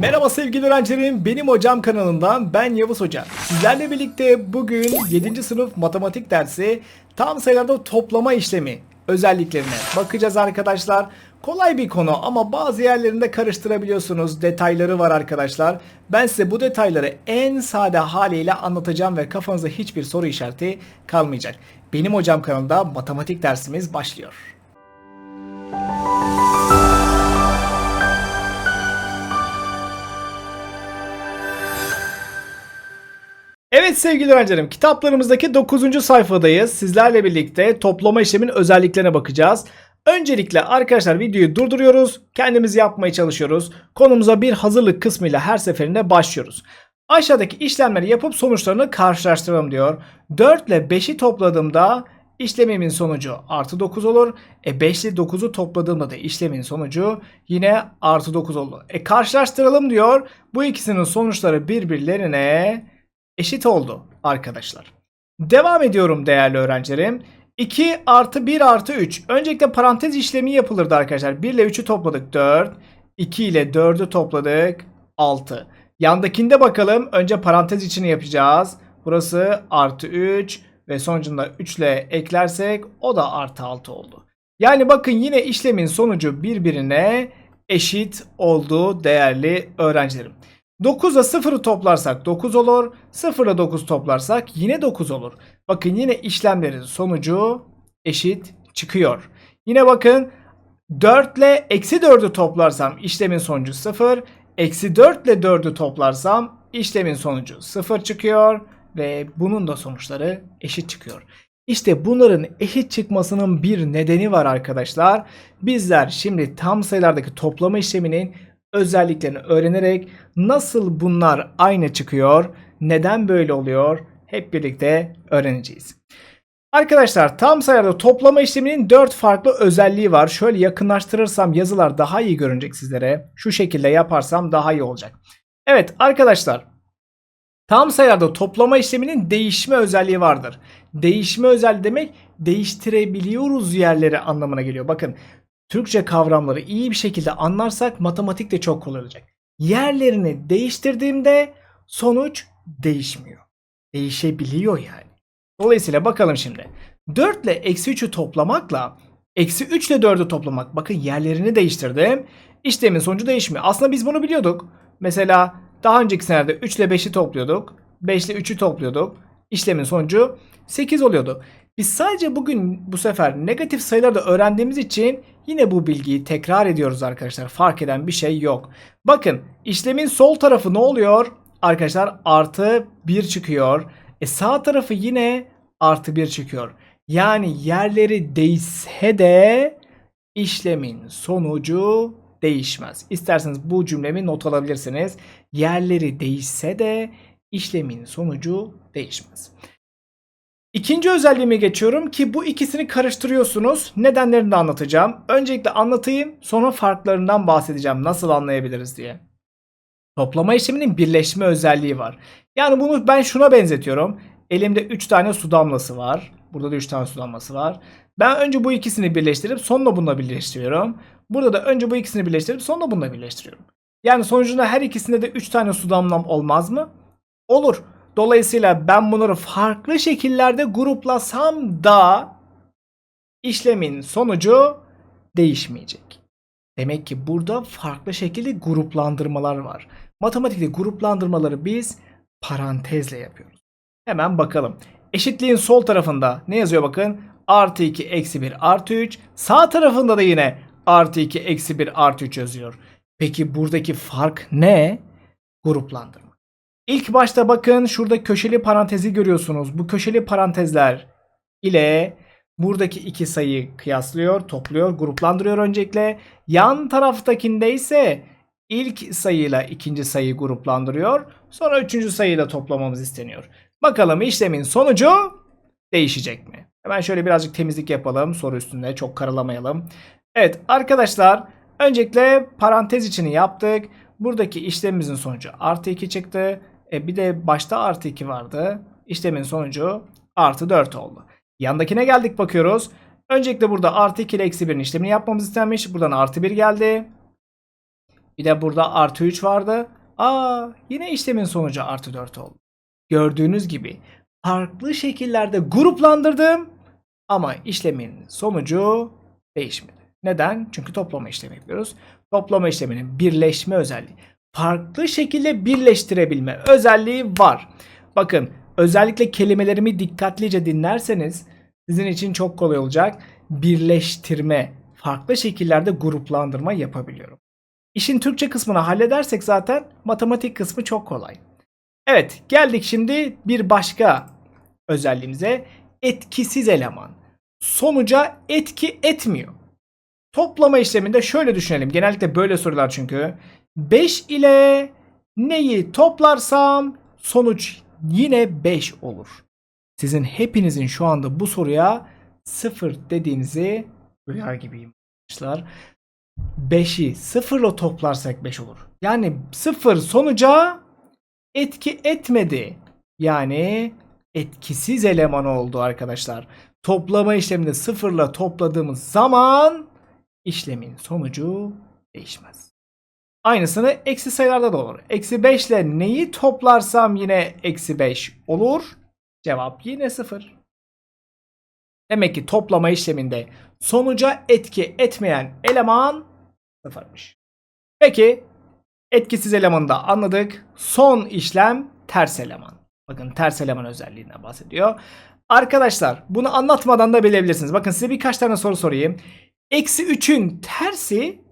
Merhaba sevgili öğrencilerim, benim hocam kanalından ben Yavuz Hoca. Sizlerle birlikte bugün 7. sınıf matematik dersi tam sayılarda toplama işlemi özelliklerine bakacağız arkadaşlar. Kolay bir konu ama bazı yerlerinde karıştırabiliyorsunuz. Detayları var arkadaşlar. Ben size bu detayları en sade haliyle anlatacağım ve kafanızda hiçbir soru işareti kalmayacak. Benim hocam kanalında matematik dersimiz başlıyor. Evet sevgili öğrencilerim kitaplarımızdaki 9. sayfadayız. Sizlerle birlikte toplama işlemin özelliklerine bakacağız. Öncelikle arkadaşlar videoyu durduruyoruz. Kendimiz yapmaya çalışıyoruz. Konumuza bir hazırlık kısmıyla her seferinde başlıyoruz. Aşağıdaki işlemleri yapıp sonuçlarını karşılaştıralım diyor. 4 ile 5'i topladığımda işlemimin sonucu artı 9 olur. E 5 ile 9'u topladığımda da işlemin sonucu yine artı 9 olur. E karşılaştıralım diyor. Bu ikisinin sonuçları birbirlerine eşit oldu arkadaşlar. Devam ediyorum değerli öğrencilerim. 2 artı 1 artı 3. Öncelikle parantez işlemi yapılırdı arkadaşlar. 1 ile 3'ü topladık 4. 2 ile 4'ü topladık 6. Yandakinde bakalım. Önce parantez içini yapacağız. Burası artı 3 ve sonucunda 3 ile eklersek o da artı 6 oldu. Yani bakın yine işlemin sonucu birbirine eşit oldu değerli öğrencilerim. 9 ile 0'ı toplarsak 9 olur. 0 ile 9 toplarsak yine 9 olur. Bakın yine işlemlerin sonucu eşit çıkıyor. Yine bakın 4 ile eksi 4'ü toplarsam işlemin sonucu 0. Eksi 4 ile 4'ü toplarsam işlemin sonucu 0 çıkıyor. Ve bunun da sonuçları eşit çıkıyor. İşte bunların eşit çıkmasının bir nedeni var arkadaşlar. Bizler şimdi tam sayılardaki toplama işleminin özelliklerini öğrenerek nasıl bunlar aynı çıkıyor, neden böyle oluyor hep birlikte öğreneceğiz. Arkadaşlar tam sayılarda toplama işleminin 4 farklı özelliği var. Şöyle yakınlaştırırsam yazılar daha iyi görünecek sizlere. Şu şekilde yaparsam daha iyi olacak. Evet arkadaşlar tam sayılarda toplama işleminin değişme özelliği vardır. Değişme özelliği demek değiştirebiliyoruz yerleri anlamına geliyor. Bakın Türkçe kavramları iyi bir şekilde anlarsak matematik de çok kolay olacak. Yerlerini değiştirdiğimde sonuç değişmiyor. Değişebiliyor yani. Dolayısıyla bakalım şimdi. 4 ile eksi 3'ü toplamakla eksi 3 ile 4'ü toplamak. Bakın yerlerini değiştirdim. İşlemin sonucu değişmiyor. Aslında biz bunu biliyorduk. Mesela daha önceki senelerde 3 ile 5'i topluyorduk. 5 ile 3'ü topluyorduk. İşlemin sonucu 8 oluyordu. Biz sadece bugün bu sefer negatif sayıları da öğrendiğimiz için yine bu bilgiyi tekrar ediyoruz arkadaşlar. Fark eden bir şey yok. Bakın işlemin sol tarafı ne oluyor? Arkadaşlar artı 1 çıkıyor. E sağ tarafı yine artı 1 çıkıyor. Yani yerleri değişse de işlemin sonucu değişmez. İsterseniz bu cümlemi not alabilirsiniz. Yerleri değişse de işlemin sonucu değişmez. İkinci özelliğime geçiyorum ki bu ikisini karıştırıyorsunuz. Nedenlerini de anlatacağım. Öncelikle anlatayım sonra farklarından bahsedeceğim nasıl anlayabiliriz diye. Toplama işleminin birleşme özelliği var. Yani bunu ben şuna benzetiyorum. Elimde 3 tane su damlası var. Burada da 3 tane su damlası var. Ben önce bu ikisini birleştirip sonra bununla birleştiriyorum. Burada da önce bu ikisini birleştirip sonra bununla birleştiriyorum. Yani sonucunda her ikisinde de 3 tane su damlam olmaz mı? Olur. Dolayısıyla ben bunları farklı şekillerde gruplasam da işlemin sonucu değişmeyecek. Demek ki burada farklı şekilde gruplandırmalar var. Matematikte gruplandırmaları biz parantezle yapıyoruz. Hemen bakalım. Eşitliğin sol tarafında ne yazıyor bakın? Artı 2 eksi 1 artı 3. Sağ tarafında da yine artı 2 eksi 1 artı 3 yazıyor. Peki buradaki fark ne? Gruplandırma. İlk başta bakın şurada köşeli parantezi görüyorsunuz. Bu köşeli parantezler ile buradaki iki sayıyı kıyaslıyor, topluyor, gruplandırıyor öncelikle. Yan taraftakinde ise ilk sayıyla ikinci sayıyı gruplandırıyor. Sonra üçüncü sayıyla toplamamız isteniyor. Bakalım işlemin sonucu değişecek mi? Hemen şöyle birazcık temizlik yapalım soru üstünde çok karalamayalım. Evet arkadaşlar öncelikle parantez içini yaptık. Buradaki işlemimizin sonucu artı 2 çıktı. E bir de başta artı 2 vardı. İşlemin sonucu artı 4 oldu. Yandakine geldik bakıyoruz. Öncelikle burada artı 2 ile eksi 1'in işlemini yapmamız istenmiş. Buradan artı 1 geldi. Bir de burada artı 3 vardı. Aa yine işlemin sonucu artı 4 oldu. Gördüğünüz gibi farklı şekillerde gruplandırdım ama işlemin sonucu değişmedi. Neden? Çünkü toplama işlemi yapıyoruz. Toplama işleminin birleşme özelliği. Farklı şekilde birleştirebilme özelliği var. Bakın özellikle kelimelerimi dikkatlice dinlerseniz sizin için çok kolay olacak. Birleştirme, farklı şekillerde gruplandırma yapabiliyorum. İşin Türkçe kısmını halledersek zaten matematik kısmı çok kolay. Evet geldik şimdi bir başka özelliğimize. Etkisiz eleman. Sonuca etki etmiyor. Toplama işleminde şöyle düşünelim. Genellikle böyle sorular çünkü. 5 ile neyi toplarsam sonuç yine 5 olur. Sizin hepinizin şu anda bu soruya 0 dediğinizi duyar gibiyim arkadaşlar. 5'i 0 ile toplarsak 5 olur. Yani 0 sonuca etki etmedi. Yani etkisiz eleman oldu arkadaşlar. Toplama işleminde 0 ile topladığımız zaman işlemin sonucu değişmez. Aynısını eksi sayılarda da olur. Eksi 5 ile neyi toplarsam yine eksi 5 olur. Cevap yine 0. Demek ki toplama işleminde sonuca etki etmeyen eleman sıfırmış. Peki etkisiz elemanı da anladık. Son işlem ters eleman. Bakın ters eleman özelliğinden bahsediyor. Arkadaşlar bunu anlatmadan da bilebilirsiniz. Bakın size birkaç tane soru sorayım. Eksi 3'ün tersi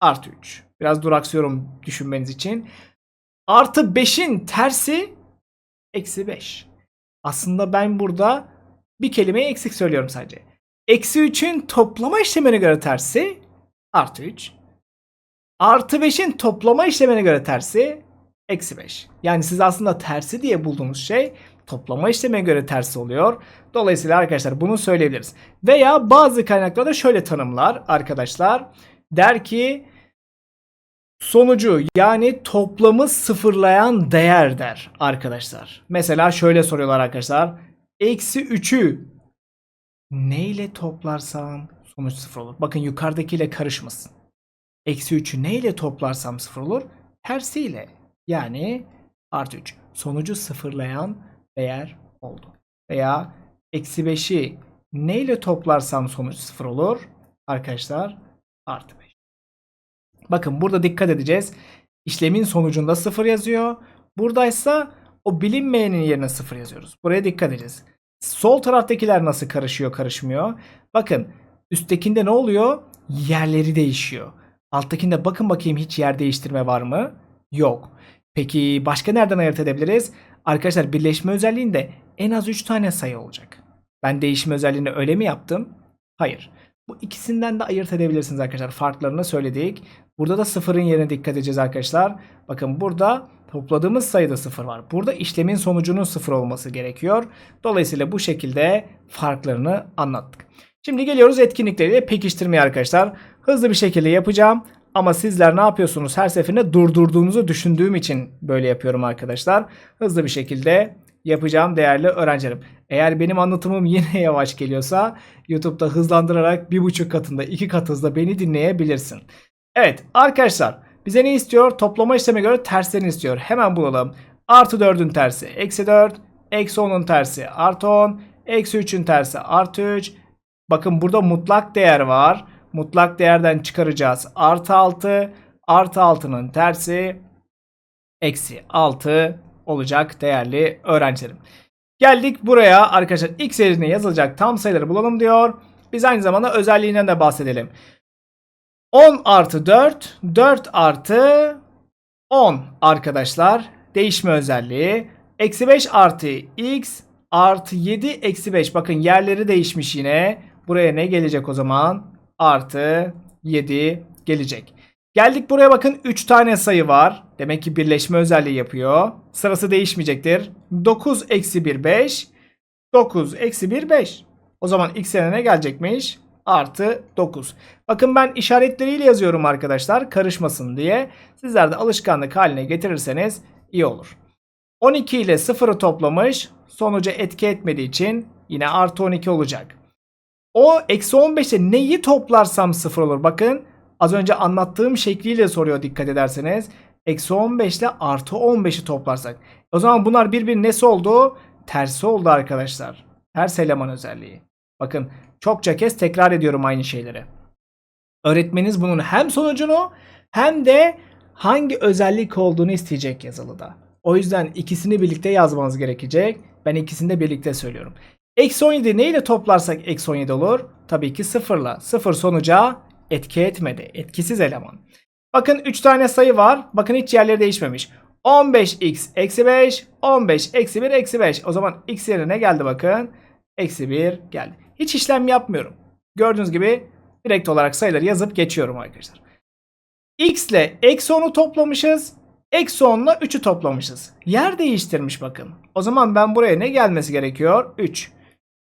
artı 3. Biraz duraksıyorum düşünmeniz için. Artı 5'in tersi eksi 5. Aslında ben burada bir kelimeyi eksik söylüyorum sadece. Eksi 3'ün toplama işlemine göre tersi artı 3. Artı 5'in toplama işlemine göre tersi eksi 5. Yani siz aslında tersi diye bulduğunuz şey toplama işlemine göre tersi oluyor. Dolayısıyla arkadaşlar bunu söyleyebiliriz. Veya bazı kaynaklarda şöyle tanımlar arkadaşlar. Der ki sonucu yani toplamı sıfırlayan değer der arkadaşlar. Mesela şöyle soruyorlar arkadaşlar. Eksi 3'ü neyle toplarsam sonuç sıfır olur. Bakın yukarıdakiyle karışmasın. Eksi 3'ü neyle toplarsam sıfır olur? Tersiyle. Yani artı 3. Sonucu sıfırlayan değer oldu. Veya eksi 5'i neyle toplarsam sonuç sıfır olur? Arkadaşlar artı 5. Bakın burada dikkat edeceğiz. İşlemin sonucunda sıfır yazıyor. Buradaysa o bilinmeyenin yerine sıfır yazıyoruz. Buraya dikkat edeceğiz. Sol taraftakiler nasıl karışıyor karışmıyor. Bakın üsttekinde ne oluyor? Yerleri değişiyor. Alttakinde bakın bakayım hiç yer değiştirme var mı? Yok. Peki başka nereden ayırt edebiliriz? Arkadaşlar birleşme özelliğinde en az 3 tane sayı olacak. Ben değişim özelliğini öyle mi yaptım? Hayır. Bu ikisinden de ayırt edebilirsiniz arkadaşlar. Farklarını söyledik. Burada da sıfırın yerine dikkat edeceğiz arkadaşlar. Bakın burada topladığımız sayıda sıfır var. Burada işlemin sonucunun sıfır olması gerekiyor. Dolayısıyla bu şekilde farklarını anlattık. Şimdi geliyoruz etkinlikleriyle pekiştirmeye arkadaşlar. Hızlı bir şekilde yapacağım. Ama sizler ne yapıyorsunuz? Her seferinde durdurduğunuzu düşündüğüm için böyle yapıyorum arkadaşlar. Hızlı bir şekilde yapacağım değerli öğrencilerim. Eğer benim anlatımım yine yavaş geliyorsa YouTube'da hızlandırarak bir buçuk katında iki kat hızla beni dinleyebilirsin. Evet arkadaşlar bize ne istiyor? Toplama işlemi göre terslerini istiyor. Hemen bulalım. Artı 4'ün tersi eksi 4. Eksi 10'un tersi artı 10. Eksi 3'ün tersi artı 3. Bakın burada mutlak değer var. Mutlak değerden çıkaracağız. Artı 6. Artı 6'nın tersi eksi 6 olacak değerli öğrencilerim. Geldik buraya arkadaşlar x yerine yazılacak tam sayıları bulalım diyor. Biz aynı zamanda özelliğinden de bahsedelim. 10 artı 4, 4 artı 10 arkadaşlar. Değişme özelliği. Eksi 5 artı x artı 7 eksi 5. Bakın yerleri değişmiş yine. Buraya ne gelecek o zaman? Artı 7 gelecek. Geldik buraya bakın 3 tane sayı var. Demek ki birleşme özelliği yapıyor. Sırası değişmeyecektir. 9 eksi 1 5. 9 eksi 1 5. O zaman x yerine ne gelecekmiş? Artı 9. Bakın ben işaretleriyle yazıyorum arkadaşlar karışmasın diye. Sizler de alışkanlık haline getirirseniz iyi olur. 12 ile 0'ı toplamış. Sonuca etki etmediği için yine artı 12 olacak. O eksi 15'te neyi toplarsam 0 olur. Bakın Az önce anlattığım şekliyle soruyor dikkat ederseniz. Eksi 15 ile artı 15'i toplarsak. O zaman bunlar birbirinin nesi oldu? Tersi oldu arkadaşlar. Ters eleman özelliği. Bakın çokça kez tekrar ediyorum aynı şeyleri. Öğretmeniniz bunun hem sonucunu hem de hangi özellik olduğunu isteyecek yazılıda. O yüzden ikisini birlikte yazmanız gerekecek. Ben ikisini de birlikte söylüyorum. Eksi 17 ne ile toplarsak eksi 17 olur? Tabii ki sıfırla. Sıfır sonuca etki etmedi. Etkisiz eleman. Bakın 3 tane sayı var. Bakın hiç yerleri değişmemiş. 15x eksi 5, 15 eksi 1 eksi 5. O zaman x yerine ne geldi bakın? Eksi 1 geldi. Hiç işlem yapmıyorum. Gördüğünüz gibi direkt olarak sayıları yazıp geçiyorum arkadaşlar. x ile eksi 10'u toplamışız. Eksi 10 ile 3'ü toplamışız. Yer değiştirmiş bakın. O zaman ben buraya ne gelmesi gerekiyor? 3.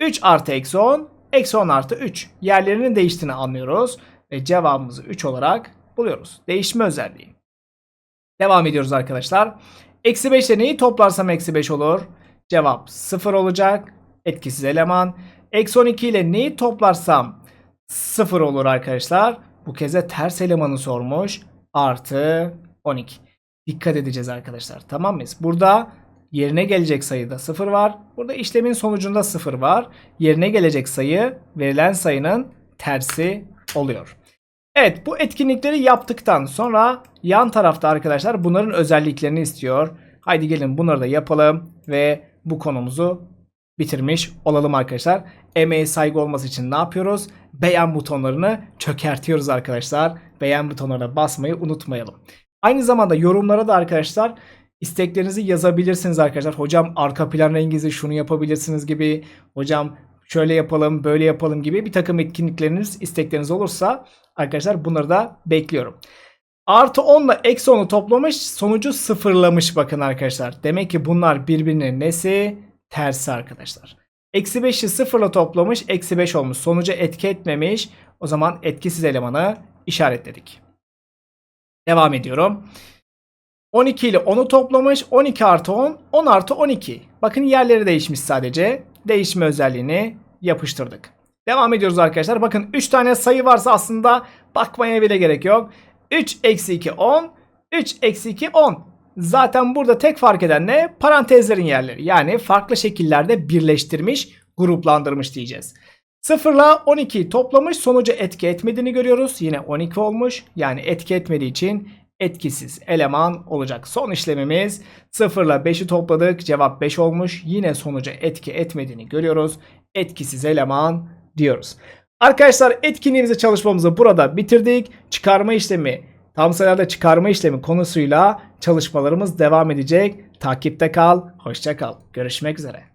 3 artı eksi 10. Eksi 10 artı 3. Yerlerinin değiştiğini anlıyoruz. Ve cevabımızı 3 olarak buluyoruz. Değişme özelliği. Devam ediyoruz arkadaşlar. Eksi 5 ile neyi toplarsam eksi 5 olur? Cevap 0 olacak. Etkisiz eleman. Eksi 12 ile neyi toplarsam 0 olur arkadaşlar. Bu kez de ters elemanı sormuş. Artı 12. Dikkat edeceğiz arkadaşlar. Tamam mıyız? Burada yerine gelecek sayıda 0 var. Burada işlemin sonucunda 0 var. Yerine gelecek sayı verilen sayının tersi oluyor. Evet bu etkinlikleri yaptıktan sonra yan tarafta arkadaşlar bunların özelliklerini istiyor. Haydi gelin bunları da yapalım ve bu konumuzu bitirmiş olalım arkadaşlar. Emeğe saygı olması için ne yapıyoruz? Beğen butonlarını çökertiyoruz arkadaşlar. Beğen butonlarına basmayı unutmayalım. Aynı zamanda yorumlara da arkadaşlar isteklerinizi yazabilirsiniz arkadaşlar. Hocam arka plan renginizi şunu yapabilirsiniz gibi. Hocam şöyle yapalım böyle yapalım gibi bir takım etkinlikleriniz istekleriniz olursa arkadaşlar bunları da bekliyorum. Artı 10 ile eksi 10'u toplamış sonucu sıfırlamış bakın arkadaşlar. Demek ki bunlar birbirinin nesi? Tersi arkadaşlar. Eksi 5'i sıfırla toplamış eksi 5 olmuş. Sonuca etki etmemiş. O zaman etkisiz elemanı işaretledik. Devam ediyorum. 12 ile 10'u toplamış. 12 artı 10. 10 artı 12. Bakın yerleri değişmiş sadece. Değişme özelliğini yapıştırdık. Devam ediyoruz arkadaşlar. Bakın 3 tane sayı varsa aslında bakmaya bile gerek yok. 3 eksi 2 10. 3 eksi 2 10. Zaten burada tek fark eden ne? Parantezlerin yerleri. Yani farklı şekillerde birleştirmiş, gruplandırmış diyeceğiz. 0 ile 12 toplamış sonucu etki etmediğini görüyoruz. Yine 12 olmuş. Yani etki etmediği için etkisiz eleman olacak. Son işlemimiz 0 ile 5'i topladık. Cevap 5 olmuş. Yine sonuca etki etmediğini görüyoruz. Etkisiz eleman diyoruz. Arkadaşlar etkinliğimizi çalışmamızı burada bitirdik. Çıkarma işlemi, tam sayılarda çıkarma işlemi konusuyla çalışmalarımız devam edecek. Takipte kal, hoşça kal. Görüşmek üzere.